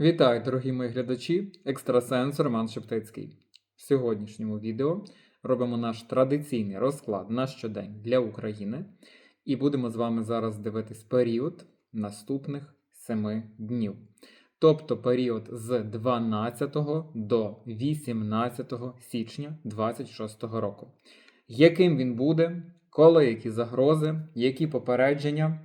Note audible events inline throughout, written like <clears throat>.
Вітаю, дорогі мої глядачі, екстрасенс Роман Шептицький. В сьогоднішньому відео робимо наш традиційний розклад на щодень для України і будемо з вами зараз дивитись період наступних 7 днів. Тобто період з 12 до 18 січня 26 року. Яким він буде, коли які загрози, які попередження.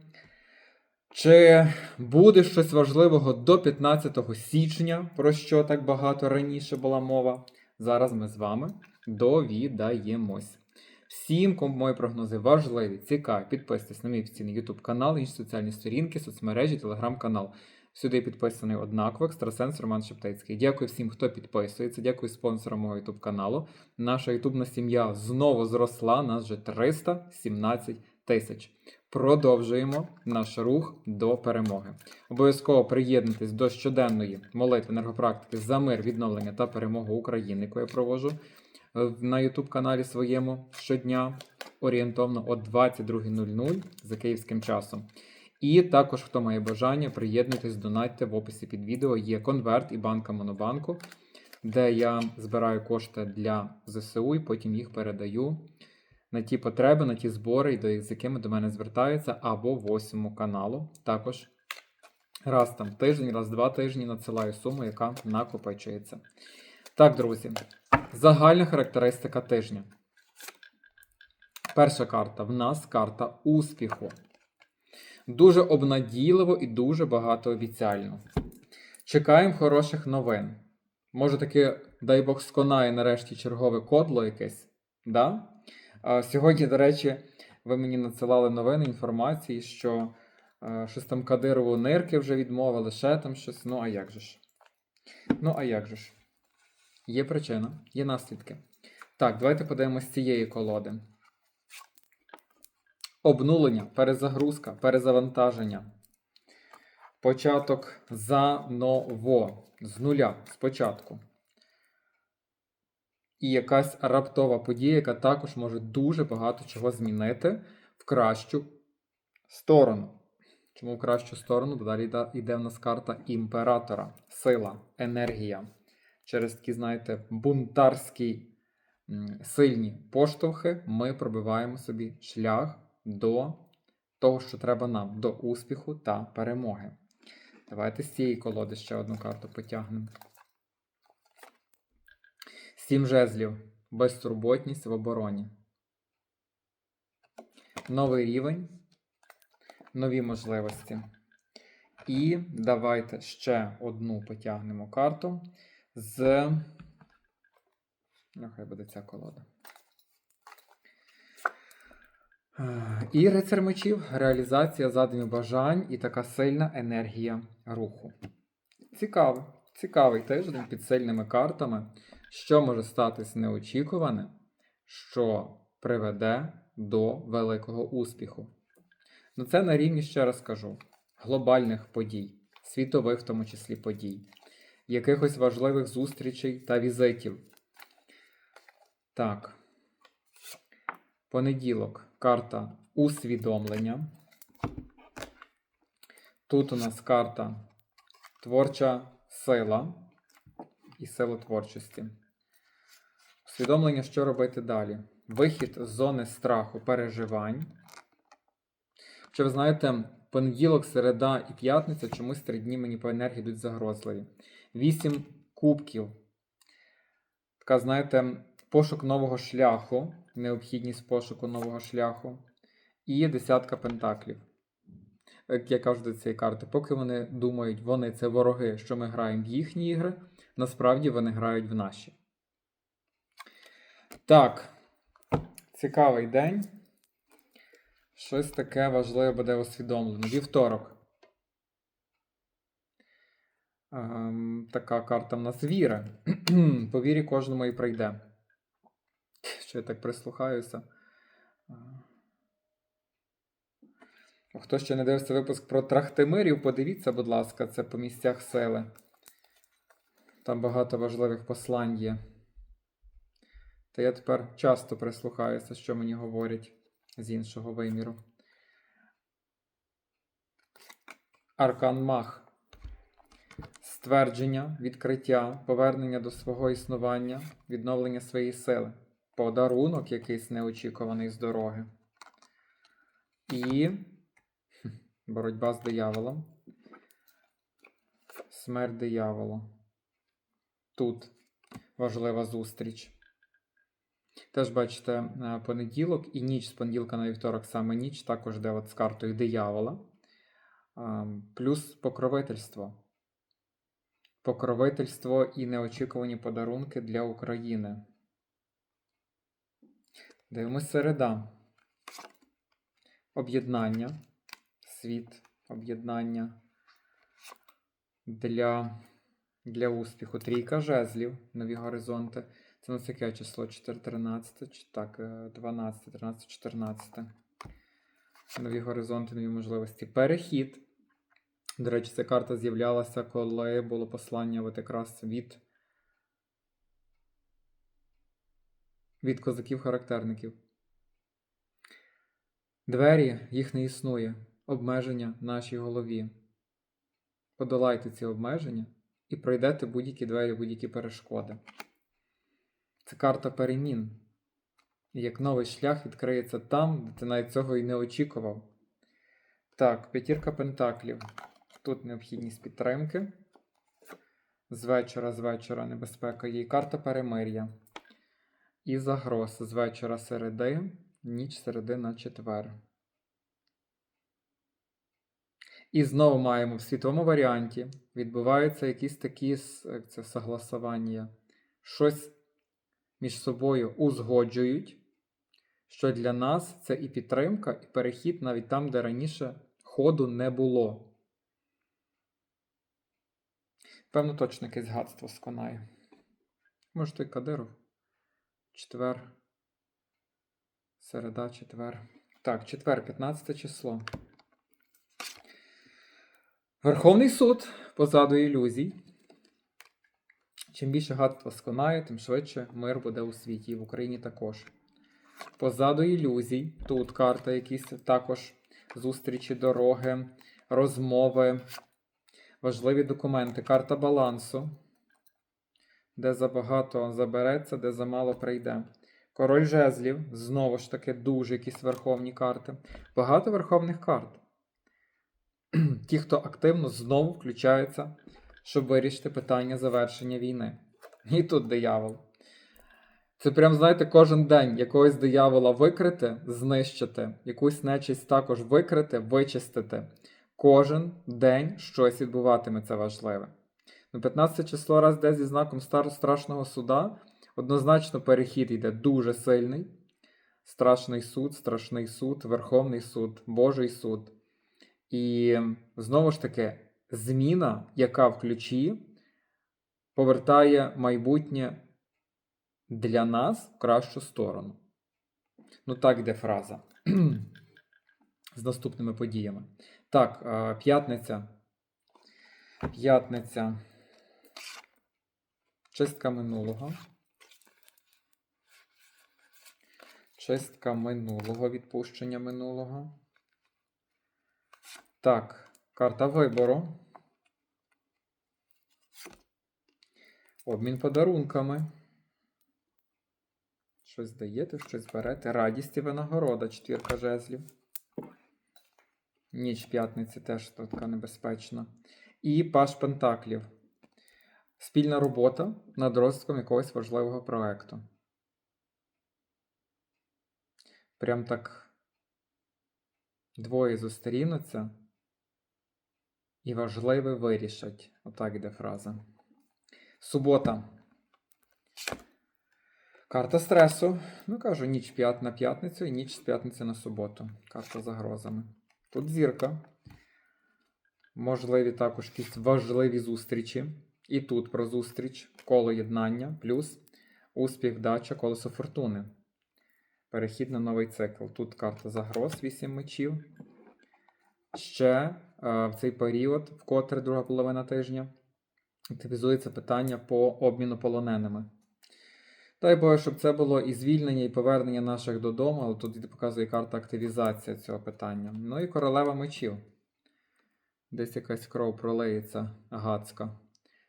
Чи буде щось важливого до 15 січня, про що так багато раніше була мова? Зараз ми з вами довідаємось. Всім, кому мої прогнози важливі, цікаві, підписуйтесь на мій офіційний YouTube канал, інші соціальні сторінки, соцмережі, телеграм-канал. Сюди підписаний однаково екстрасенс Роман Шептицький. Дякую всім, хто підписується. Дякую спонсорам мого YouTube каналу. Наша ютубна сім'я знову зросла. Нас вже 317 тисяч. Продовжуємо наш рух до перемоги. Обов'язково приєднуйтесь до щоденної молитви енергопрактики за мир, відновлення та перемогу України, яку я проводжу е, на YouTube каналі своєму щодня орієнтовно о 22.00 за київським часом. І також, хто має бажання, приєднуйтесь, донатьте в описі під відео. Є конверт і банка Монобанку, де я збираю кошти для ЗСУ і потім їх передаю на ті потреби, на ті збори, з якими до мене звертаються, або восьмому каналу. Також раз там тиждень, раз два тижні надсилаю суму, яка накопичується. Так, друзі, загальна характеристика тижня. Перша карта в нас карта успіху. Дуже обнадійливо і дуже багатообіцяльно. Чекаємо хороших новин. Може таки, дай Бог, сконає нарешті чергове кодло якесь. Да? Сьогодні, до речі, ви мені надсилали новини інформації, що е, щось там Кадирову нирки вже відмовили, ще там щось. Ну, а як же ж? Ну, а як же ж? Є причина, є наслідки. Так, давайте подивимось з цієї колоди. Обнулення, перезагрузка, перезавантаження. Початок заново. З нуля спочатку. І якась раптова подія, яка також може дуже багато чого змінити в кращу сторону. Чому в кращу сторону? Бо далі йде- в нас карта імператора, сила, енергія. Через такі, знаєте, бунтарські сильні поштовхи ми пробиваємо собі шлях до того, що треба нам, до успіху та перемоги. Давайте з цієї колоди ще одну карту потягнемо. Сім жезлів. Безтурботність в обороні. Новий рівень. Нові можливості. І давайте ще одну потягнемо карту з. Нехай буде ця колода. І рицар мечів, реалізація задумів бажань і така сильна енергія руху. Цікаво. Цікавий тиждень під сильними картами. Що може статись неочікуване, що приведе до великого успіху. Ну, це на рівні, ще раз кажу, глобальних подій, світових в тому числі подій, якихось важливих зустрічей та візитів. Так. Понеділок. Карта усвідомлення. Тут у нас карта творча сила і сила творчості. Усвідомлення, що робити далі. Вихід з зони страху, переживань. Що ви знаєте, понеділок, середа і п'ятниця чомусь три дні мені по енергії йдуть загрозливі. Вісім кубків. Така, знаєте, пошук нового шляху, необхідність пошуку нового шляху. І десятка пентаклів. Як я кажу до цієї карти, поки вони думають, вони це вороги, що ми граємо в їхні ігри, насправді вони грають в наші. Так, цікавий день. Щось таке важливе буде усвідомлено. Вівторок. Ем, така карта в нас віра. <clears throat> По вірі кожному і прийде. Що я так прислухаюся. Хто ще не дивився випуск про Трахтимирів, подивіться, будь ласка, це по місцях сили. Там багато важливих послань є. Та я тепер часто прислухаюся, що мені говорять з іншого виміру. Аркан Мах. Ствердження, відкриття, повернення до свого існування, відновлення своєї сили, подарунок якийсь неочікуваний з дороги. І <laughs> боротьба з дияволом. Смерть дияволу. Тут важлива зустріч. Теж бачите, е, понеділок і ніч з понеділка на вівторок саме ніч, також йде от з картою диявола. Плюс покровительство. Покровительство і неочікувані подарунки для України. Дивимось середа. Об'єднання. Світ, об'єднання для, для успіху. Трійка жезлів, нові горизонти. Це на яке число? 4, 13, чи так, е, 12, 13, 14. Нові горизонти, нові можливості. Перехід. До речі, ця карта з'являлася, коли було послання от якраз від, від козаків-характерників. Двері їх не існує. Обмеження в нашій голові. Подолайте ці обмеження і пройдете будь-які двері, будь-які перешкоди. Це карта перемін. Як новий шлях відкриється там, де ти навіть цього і не очікував. Так, п'ятірка пентаклів. Тут необхідність підтримки. З вечора, з вечора небезпека є. Карта перемир'я. І загроз з вечора середи, ніч середи на четвер. І знову маємо в світовому варіанті. Відбуваються якісь такі це, согласування. Щось між собою узгоджують, що для нас це і підтримка, і перехід навіть там, де раніше ходу не було. Певно, точно якесь гадство сконає. Може, той Кадиров. Четвер. Середа, четвер. Так, четвер, 15 число. Верховний суд позаду ілюзій. Чим більше гадства сконає, тим швидше мир буде у світі і в Україні також. Позаду ілюзій. Тут карта, якісь також зустрічі, дороги, розмови, важливі документи, карта балансу, де забагато забереться, де замало прийде. Король жезлів, знову ж таки, дуже якісь верховні карти. Багато верховних карт. <clears throat> Ті, хто активно знову включаються, щоб вирішити питання завершення війни. І тут диявол. Це прям, знаєте, кожен день якогось диявола викрити, знищити, якусь нечисть також викрити, вичистити. Кожен день щось відбуватиметься важливе. Ну, 15 число раз де зі знаком страшного суда. Однозначно перехід йде дуже сильний. Страшний суд, страшний суд, Верховний суд, Божий суд. І знову ж таки, зміна, яка в ключі повертає майбутнє для нас в кращу сторону. Ну, так йде фраза <clears throat> з наступними подіями. Так, п'ятниця. П'ятниця. Чистка минулого. Чистка минулого, відпущення минулого. Так, карта вибору. Обмін подарунками. Щось даєте, щось берете. Радість і винагорода, четвірка жезлів. Ніч п'ятниці теж така небезпечна. І паш пентаклів. Спільна робота над розвитком якогось важливого проекту. Прям так двоє зустрінуться і важливе вирішать. Отак іде фраза. Субота. Карта стресу. Ну, кажу, ніч п'ят на п'ятницю і ніч з п'ятниці на суботу. Карта загрозами. Тут зірка. Можливі також якісь важливі зустрічі. І тут про зустріч, коло єднання, плюс успіх, вдача, колесо фортуни. Перехід на новий цикл. Тут карта загроз, 8 мечів. Ще в цей період, вкотре друга половина тижня, активізується питання по обміну полоненими. Дай Боже, щоб це було і звільнення, і повернення наших додому, але тут показує карта активізація цього питання. Ну і королева мечів. Десь якась кров пролиється гадська.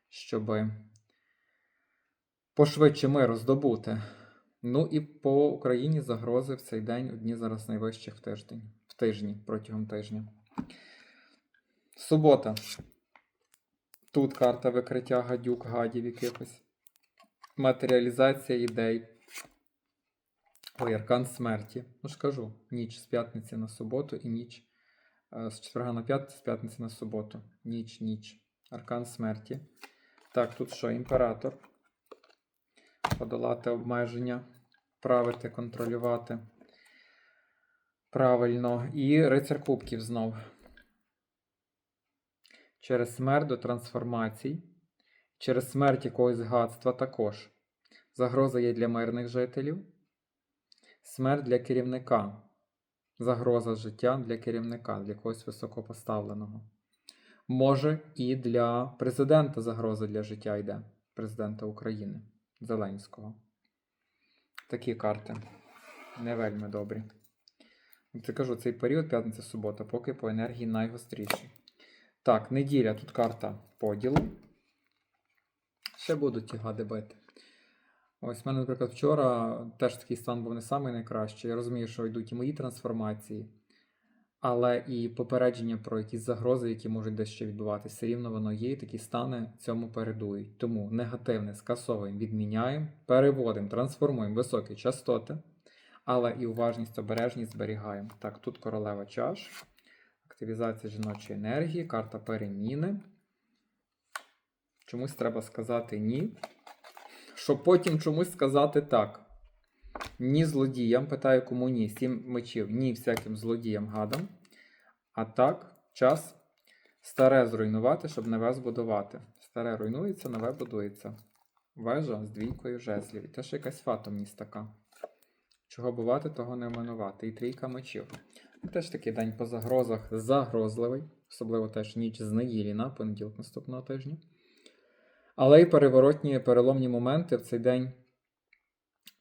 щоб пошвидше миру здобути. Ну і по Україні загрози в цей день одні зараз найвищих в тиждень, в тижні протягом тижня. Субота. Тут карта викриття гадюк, гадів якихось. Матеріалізація ідей. Ой, аркан смерті. Ну ж кажу, ніч з п'ятниці на суботу і ніч е, з четверга на п'ятницю, з п'ятниці на суботу. Ніч, ніч. Аркан смерті. Так, тут що? Імператор. Подолати обмеження, правити, контролювати. Правильно. І рицар кубків знов. Через смерть до трансформацій. Через смерть якогось гадства також. Загроза є для мирних жителів. Смерть для керівника. Загроза життя для керівника, для когось високопоставленого. Може, і для президента загроза для життя йде. Президента України Зеленського. Такі карти. Не вельми добрі. Це кажу, цей період, п'ятниця-субота, поки по енергії найгостріший. Так, неділя, тут карта поділу. Ще будуть ті гади бити. Ось в мене, наприклад, вчора теж такий стан був не самий найкращий. Я розумію, що йдуть і мої трансформації, але і попередження про якісь загрози, які можуть десь ще відбуватися, все рівно воно є, і такі стани цьому передують. Тому негативне скасовуємо, відміняємо, переводимо, трансформуємо високі частоти, але і уважність, обережність зберігаємо. Так, тут королева чаш, активізація жіночої енергії, карта переміни. Чомусь треба сказати ні щоб потім чомусь сказати так. Ні злодіям, питаю, кому ні, сім мечів, ні всяким злодіям гадам. А так, час старе зруйнувати, щоб нове збудувати. Старе руйнується, нове будується. Вежа з двійкою жезлів. І теж якась фатомність така. Чого бувати, того не оминувати. І трійка мечів. Теж такий день по загрозах загрозливий, особливо теж ніч з неділі на понеділок наступного тижня. Але й переворотні переломні моменти в цей день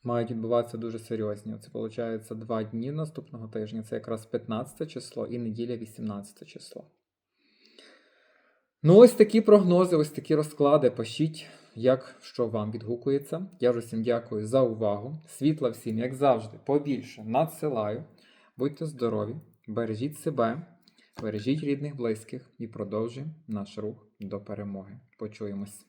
мають відбуватися дуже серйозні. Це виходить два дні наступного тижня. Це якраз 15 число і неділя 18 число. Ну, ось такі прогнози, ось такі розклади. Пишіть, як що вам відгукується. Я ж усім дякую за увагу. Світла всім, як завжди, побільше надсилаю. Будьте здорові, бережіть себе, бережіть рідних, близьких і продовжуємо наш рух до перемоги. Почуємось.